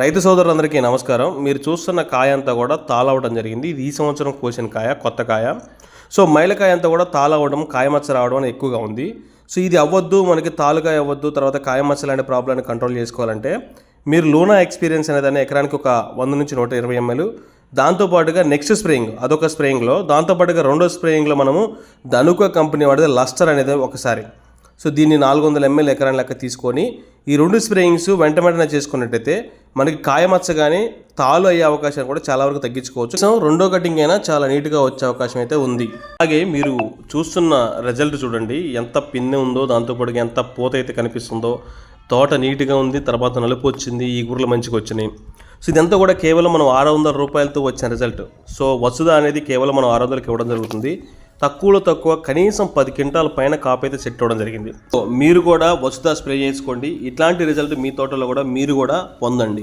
రైతు సోదరులందరికీ నమస్కారం. మీరు చూస్తున్న కాయ అంతా కూడా తాళవడం జరిగింది. ఇది ఈ సంవత్సరం కోసిన కాయ కొత్త కాయ. సో మైలకాయ అంతా కూడా తాళవడం కాయమచ్చ రావడం అనేది ఎక్కువగా ఉంది. సో ఇది అవ్వద్దు మనకి తాలుకాయ అవ్వద్దు తర్వాత కాయమచ్చ లాంటి ప్రాబ్లమ్ని కంట్రోల్ చేసుకోవాలంటే మీరు లూనా ఎక్స్పీరియన్స్ అనేదాన్ని ఎకరానికి ఒక వంద నుంచి నూట ఇరవై ఎంఎల్. దాంతోపాటుగా నెక్స్ట్ స్ప్రేయింగ్ అదొక స్ప్రేయింగ్లో దాంతోపాటుగా రెండో స్ప్రేయింగ్లో మనము ధనుక కంపెనీ వాడితే లస్టర్ అనేది ఒకసారి. సో దీన్ని నాలుగు వందల ఎంఎల్ ఎకరాన్ని లెక్క తీసుకొని ఈ రెండు స్ప్రేయింగ్స్ వెంట వెంటనే చేసుకున్నట్టయితే మనకి కాయమచ్చ కానీ తాలు అయ్యే అవకాశం కూడా చాలా వరకు తగ్గించుకోవచ్చు. సో రెండో కటింగ్ అయినా చాలా నీట్గా వచ్చే అవకాశం అయితే ఉంది. అలాగే మీరు చూస్తున్న రిజల్ట్ చూడండి. ఎంత పిన్నె ఉందో దాంతోపాటు ఎంత పూత అయితే కనిపిస్తుందో. తోట నీట్గా ఉంది తర్వాత నలుపు వచ్చింది ఈ గుర్రలు మంచిగా వచ్చినాయి. సో ఇదంతా కూడా కేవలం మనం ఆరు వందల రూపాయలతో వచ్చిన రిజల్ట్. సో వసుద అనేది కేవలం మనం ఆరు వందలకి ఇవ్వడం జరుగుతుంది. తక్కువలో తక్కువ కనీసం పది క్వింటాల పైన కాపు అయితే సెట్ అవ్వడం జరిగింది. సో మీరు కూడా వసుధ స్ప్రే చేసుకోండి ఇట్లాంటి రిజల్ట్ మీ తోటలో కూడా మీరు కూడా పొందండి.